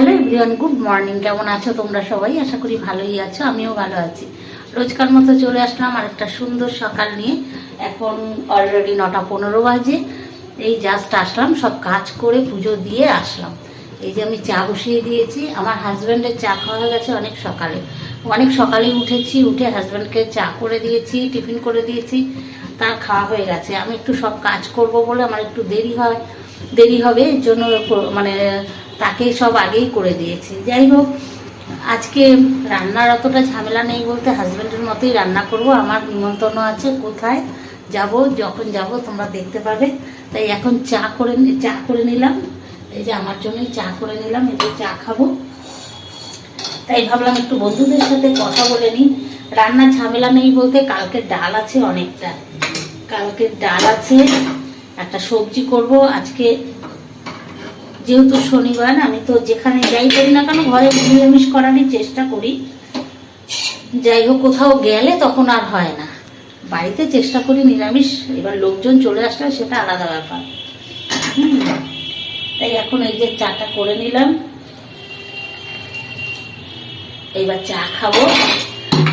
Hello everyone, good morning. কেমন আছো তোমরা সবাই? আশা করি ভালোই আছো, আমিও ভালো আছি। রোজকার মতো চলে আসলাম আর একটা সুন্দর সকাল নিয়ে। এখন অলরেডি নটা পনেরো বাজে। এই জাস্ট আসলাম, সব কাজ করে পুজো দিয়ে আসলাম। এই যে আমি চা বসিয়ে দিয়েছি। আমার হাজব্যান্ডের চা খাওয়া হয়ে গেছে অনেক সকালে। অনেক সকালে উঠেছি, উঠে হাজব্যান্ডকে চা করে দিয়েছি, টিফিন করে দিয়েছি। তার খাওয়া হয়ে গেছে। আমি একটু সব কাজ করব বলে আমার একটু দেরি হয়। দেরি হবে, এর জন্য মানে তাকে সব আগেই করে দিয়েছি। যাই হোক, আজকে রান্নার অতটা ঝামেলা নেই বলতে হাজব্যান্ডের মতোই রান্না করব। আমার নিমন্ত্রণ আছে, কোথায় যাব, যখন যাব তোমরা দেখতে পাবে। তাই এখন চা করে চা করে নিলাম। এই যে আমার জন্যই চা করে নিলাম এই চা খাব। তাই ভাবলাম একটু বন্ধুদের সাথে কথা বলে নিই। রান্নার ঝামেলা নেই বলতে কালকে ডাল আছে অনেকটা। কালকে ডাল আছে, একটা সবজি করব। আজকে যেহেতু শনিবার, আমি তো যেখানে যাই করি না কেন, ঘরে নিরামিষ করারই চেষ্টা করি। যাই হোক, কোথাও গেলে তখন আর হয় না। বাড়িতে চেষ্টা করি নিরামিষ, এবার লোকজন চলে আসলে সেটা আলাদা ব্যাপার। তাই এখন এই যে চাটা করে নিলাম। এইবার চা খাব।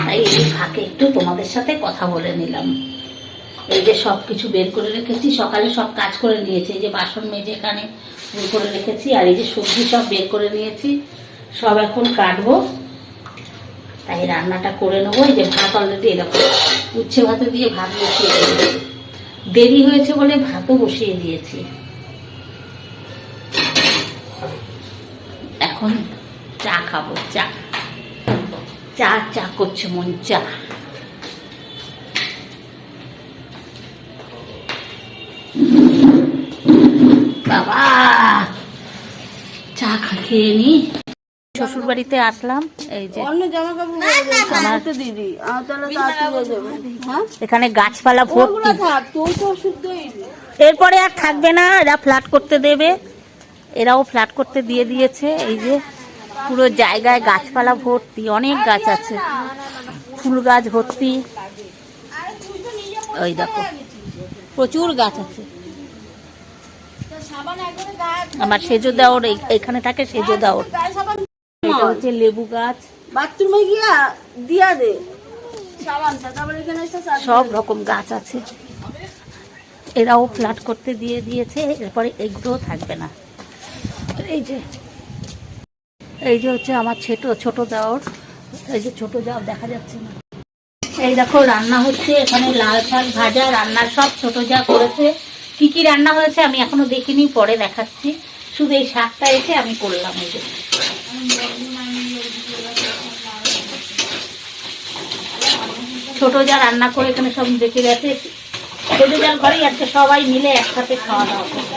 তাই এই ফাঁকে একটু তোমাদের সাথে কথা বলে নিলাম। এই যে সব কিছু বের করে রেখেছি, সকালে সব কাজ করে নিয়েছি, এই যে বাসন মেজে এখানে বের করে রেখেছি, আর এই যে সবজি সব বের করে নিয়েছি, সব এখন কাটবো। তাই রান্নাটা করে নেব, এই যে ভাত অলরেডি এরকম। উচ্ছে ভাতে দিয়ে ভাত বসিয়ে দিয়েছি। দেরি হয়েছে বলে ভাতও বসিয়ে দিয়েছি। এখন চা খাব, চা। চা চা করছে মন, চা। বাবা। চা খেয়ে নি। শ্বশুর বাড়িতে আসলাম এই যে অন্য জামা কাপড় আমার তো দিদি আমার তাহলে তাড়াতাড়ি হয়ে? এখানে গাছপালা ভর্তি। এরপরে আর থাকবে না এরা ফ্ল্যাট করতে দেবে। এরাও ফ্ল্যাট করতে দিয়ে দিয়েছে এই যে পুরো জায়গায় গাছপালা ভর্তি অনেক গাছ আছে। ফুল গাছ ভর্তি। ওই দেখো প্রচুর গাছ আছে। আমার সেজো দেওয়ার এখানে থাকে সেজো দেওয়ার। এটা হচ্ছে লেবু গাছ। বাথরুমে গিয়া দিয়া দে। সব রকম গাছ আছে। এরাও ফ্ল্যাট করতে দিয়ে দিয়েছে এরপরে এগুলোও থাকবে না। এই যে এই যে হচ্ছে আমার ছোট ছোট দেওয়ার। এই যে ছোট দেওয়ার দেখা যাচ্ছে না। এই দেখো রান্না হচ্ছে এখানে লাল শাক ভাজা রান্নার সব ছোট যা করেছে। কি কি রান্না হয়েছে আমি এখনও দেখিনি, পরে দেখাচ্ছি। শুধু এই শাকটা এসে আমি করলাম এই ছোট যা রান্না করে এখানে সব দেখে গেছে। ছোট যার ঘরেই আজকে সবাই মিলে একসাথে খাওয়া দাওয়া করবে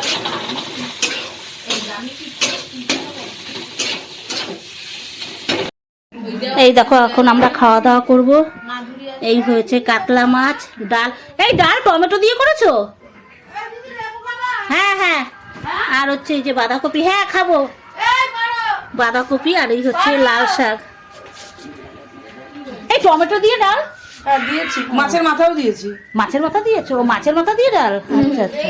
এই দেখো, এখন আমরা খাওয়া দাওয়া করব। এই হয়েছে কাতলা মাছ, ডাল। এই ডাল টমেটো দিয়ে করেছ? হ্যাঁ হ্যাঁ। আর হচ্ছে এই যে বাঁধাকপি হ্যাঁ খাব। বাঁধাকপি আর এই হচ্ছে লাল শাক। এই টমেটো দিয়ে ডাল? হ্যাঁ দিয়েছি। মাছের মাথাও দিয়েছি। মাছের মাথা দিয়েছ? মাছের মাথা দিয়ে ডাল? আচ্ছা আচ্ছা।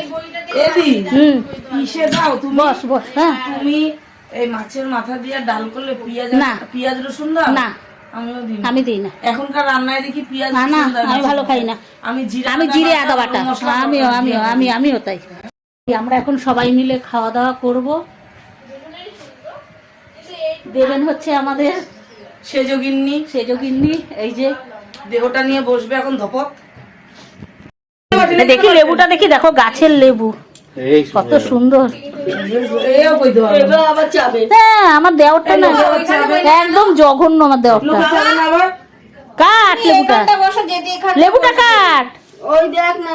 হুম। কিসে দাও তুমি? বস বস হ্যাঁ। তুমি এই মাছের মাথা দিয়ে ডাল করলে পেঁয়াজ না। পেঁয়াজ রসুন দাও? না। আমি দিই না। এখনকার রান্নায় দেখি পেঁয়াজ না, না, আমি ভালো খাই না। আমি জিরা আমি জিরে আদা বাটা। আমিও আমিও আমি আমিও তাই। আমরা এখন সবাই মিলে খাওয়া দাওয়া করব। দেবেন হচ্ছে আমাদের সেজগিন্নি। সেজগিন্নি এই যে দেহটা নিয়ে বসবে এখন ধপক। দেখি লেবুটা দেখি দেখো গাছের লেবু। কত সুন্দর। হ্যাঁ আমার দেওয়ারটা না। একদম জঘন্য আমার দেওয়ারটা। কাট লেবুটা। লেবুটা কাট। ওই দেখ না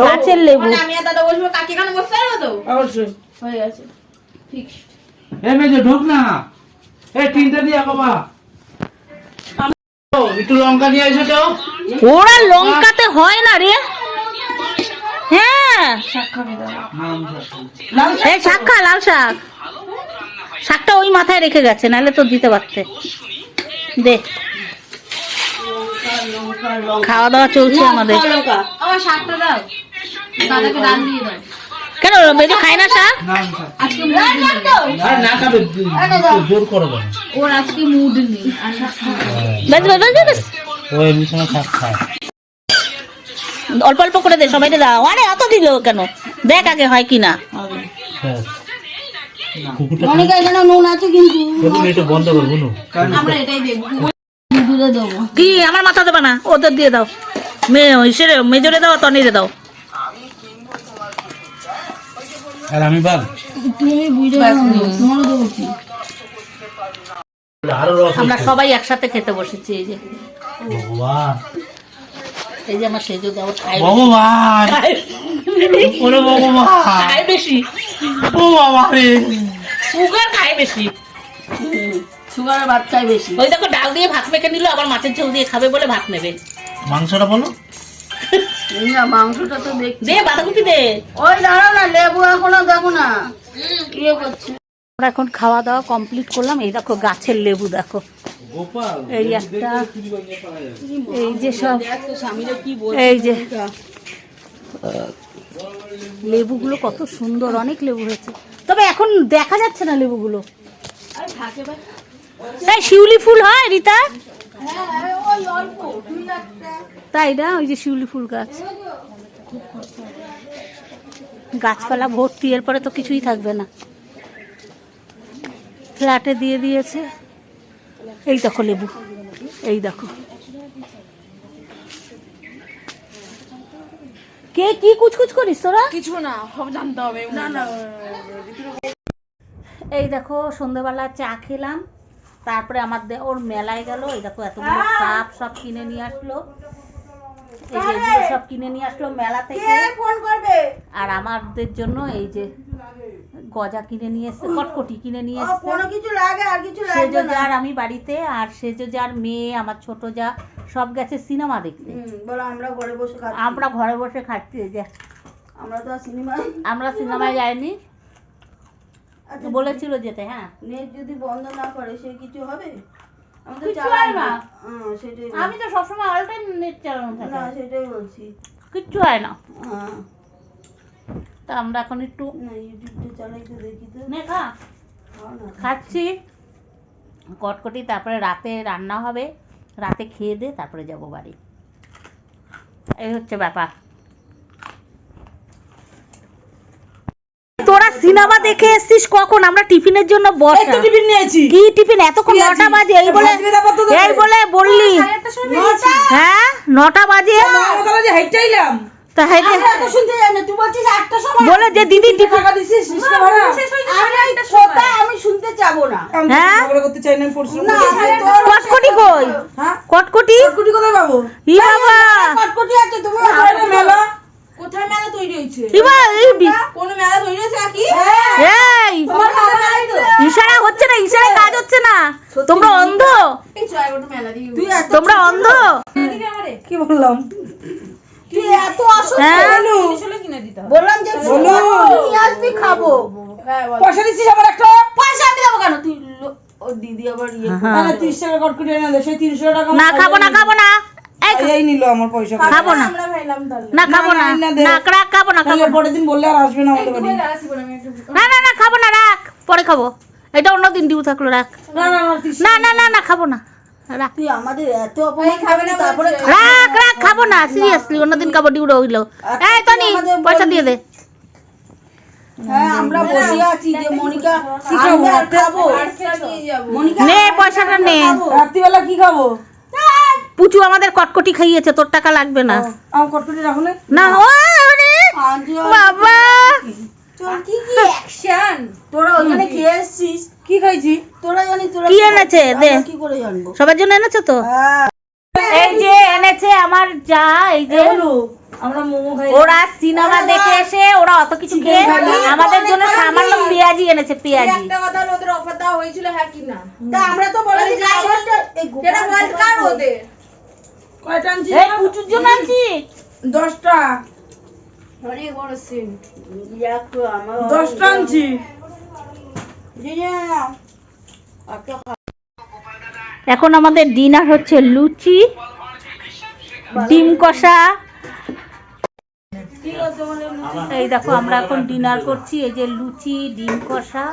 গাছের লেবু। মানে আমি আর দাদা বসবো কাকি এখানে বসতে পারব তো? অবশ্যই। হয়ে গেছে। এ মেজো ঢোক না। এ তিনটা দিয়ে বাবা একটু লঙ্কা নিয়ে এসো তো। ওরা লঙ্কাতে হয় না রে। হ্যাঁ। এই শাক খা লাল শাক। শাকটা ওই মাথায় রেখে গেছে নাহলে তো দিতে পারতে। দে। খাওয়া দাওয়া চলছে আমাদের। কেন মেজো খায় না শাক? কেন অল্প অল্প করে দে সবাইকে দাও। আরে অত দিল কেন? দেখ আগে হয় কি না। কুকুরটা মনিকা এখানে নুন আছে কিন্তু। বন্ধ করব আমরা এটাই দেখব কি? আমার মাথা দেবে না। ওদের দিয়ে দাও। মেয়ে ইসেরে মেজরে দাও তনিরে দাও। আর আমি বাদ তুমি বুঝে তোমারও দেবো কি? আমরা সবাই একসাথে খেতে বসেছি এই যে। ভগবান। এই যে আমার সেজো দাও খাই ভগবান। ওরে ভগবান। খাই বেশি। ও বাবা রে সুগার খায় বেশি। সুগারের ভাত খাই বেশি। ওই দেখো ডাল দিয়ে ভাত মেখে নিল আবার মাছের ঝোল দিয়ে খাবে বলে ভাত নেবে। মাংসটা বলো। না মাংসটা তো দেখ দে বাঁধাকপি দে। ওই দাঁড়াও না লেবু এখনও দেখো না। ইয়ে করছে? আমরা এখন খাওয়া দাওয়া কমপ্লিট করলাম। এই দেখো গাছের লেবু দেখো। এই একটা এই যে সব এই যে। লেবুগুলো কত সুন্দর অনেক লেবু হয়েছে। তবে এখন দেখা যাচ্ছে না লেবুগুলো। এই শিউলি ফুল হয় রিতা? তাই না? ওই যে শিউলি ফুল গাছ। গাছপালা ভর্তি এরপরে তো কিছুই থাকবে না। ফ্ল্যাটে দিয়ে দিয়েছে। এই দেখো লেবু এই দেখো। কে কি কুচকুচ করিস তোরা? কিছু না জানতে হবে। না না। এই দেখো সন্ধ্যেবেলা চা খেলাম। তারপরে আমার ওর মেলায় গেল। এই দেখো এতগুলো কাপ সব কিনে নিয়ে আসলো। এই যে এগুলো সব কিনে নিয়ে আসলো মেলা থেকে। ফোন করবে? আর আমাদের জন্য এই যে গজা কিনে নিয়ে এসছে কটকটি কিনে নিয়ে এসছে কোনো কিছু লাগে আর কিছু লাগবে সেজো যার আমি বাড়িতে আর সেজো যার মেয়ে আমার ছোট যা সব গেছে সিনেমা দেখতে। বলো আমরা ঘরে বসে খাচ্ছি। আমরা ঘরে বসে খাচ্ছি যে। আমরা তো আর সিনেমায় আমরা সিনেমায় যাইনি। বলেছিল যেতে হ্যাঁ। নেট যদি বন্ধ না করে সে কিছু হবে? আমি তো হয় হ্যাঁ আমি তো সবসময় অল টাইম নেট চালানো বলছি। না সেটাই বলছি। কিচ্ছু হয় না। হ্যাঁ। তা আমরা এখন একটু না না। খাচ্ছি। কটকটি তারপরে রাতে রান্না হবে। রাতে খেয়ে দে তারপরে যাব বাড়ি। এই হচ্ছে ব্যাপার তোরা সিনেমা দেখে এসছিস কখন? আমরা টিফিনের জন্য বসা। টিফিন নিয়েছি। কি টিফিন? এতক্ষণ নটা বাজে এই বলে এই বলে বললি। হ্যাঁ? নটা বাজে। তা হ্যাঁ না। সময়। বলে যে দিদি টিফিন আমি শুনতে চাবো না। হ্যাঁ? না আমি তোর কটকটি কই? কটকটি? ই বাবা। কটকটি আছে তুমি মেলা। কোথায় মেলা তৈরি হয়েছে? কোন মেলা তৈরি হয়েছে কি এই! ইশারা হচ্ছে না ইশারায় কাজ হচ্ছে না। তোমরা অন্ধ? এই চল একবার মেলা দিই তুই তোমরা অন্ধ? কি বললাম? তুই হ্যাঁ। বললাম যে আসবি খাব। হ্যাঁ পয়সা দিচ্ছিস আমার একটা? পয়সা আমি দেবো কেন? তুই ও দিদি আবার ইয়ে হ্যাঁ। এনে দে তিনশো টাকা না খাব না খাব না। এই নিল আমার পয়সা। খাব না। না। খাব না না। রাখ খাব না খাব পরের দিন বললে আর আসবে না আমাদের বাড়ি। না না না খাব না রাখ। পরে খাব। এটা অন্য দিন ডিউ থাকল রাখ। না না না না না না না খাব না। রাখ। তুই আমাদের এত অপমান খাবে না তারপরে রাখ রাখ খাব না সিরিয়াসলি অন্যদিন খাব ডিউ রইল এই তনি পয়সা দিয়ে দে। হ্যাঁ আমরা বসে আছি যে মনিকা খাব। মনিকা নে পয়সাটা নে। রাত্রিবেলা কি খাব? পুচু আমাদের কটকটি খাইয়েছে তোর টাকা লাগবে না। আমার কটকটি রাখো না? না ও আরে, বাবা। কি কি অ্যাকশন তোরা ওখানে খেয়ে এসেছিস? কি খাইছি? তোরা জানি তোরা কি এনেছে? দে। কি করে জানব? সবার জন্য এনেছো তো? হ্যাঁ। এই যে এনেছে আমার যা এই যে। আমরা মোমো খাই। ওরা সিনেমা দেখে এসে ওরা অত কিছু খেয়ে আমাদের জন্য সামান্য পেঁয়াজি এনেছে পেঁয়াজি। একটা কথা ওদের অফার দেওয়া হয়েছিল হ্যাঁ কি না? তা আমরা তো বলেছি যেটা বল। কার ওদের। এখন আমাদের ডিনার হচ্ছে লুচি ডিম কষা। এই দেখো আমরা এখন ডিনার করছি এই যে লুচি ডিম কষা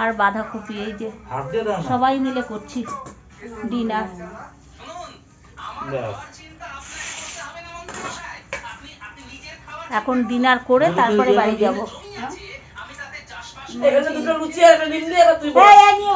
আর বাঁধাকপি এই যে সবাই মিলে করছি ডিনার। এখন ডিনার করে তারপরে বাড়ি যাব। হ্যাঁ? নিয়ে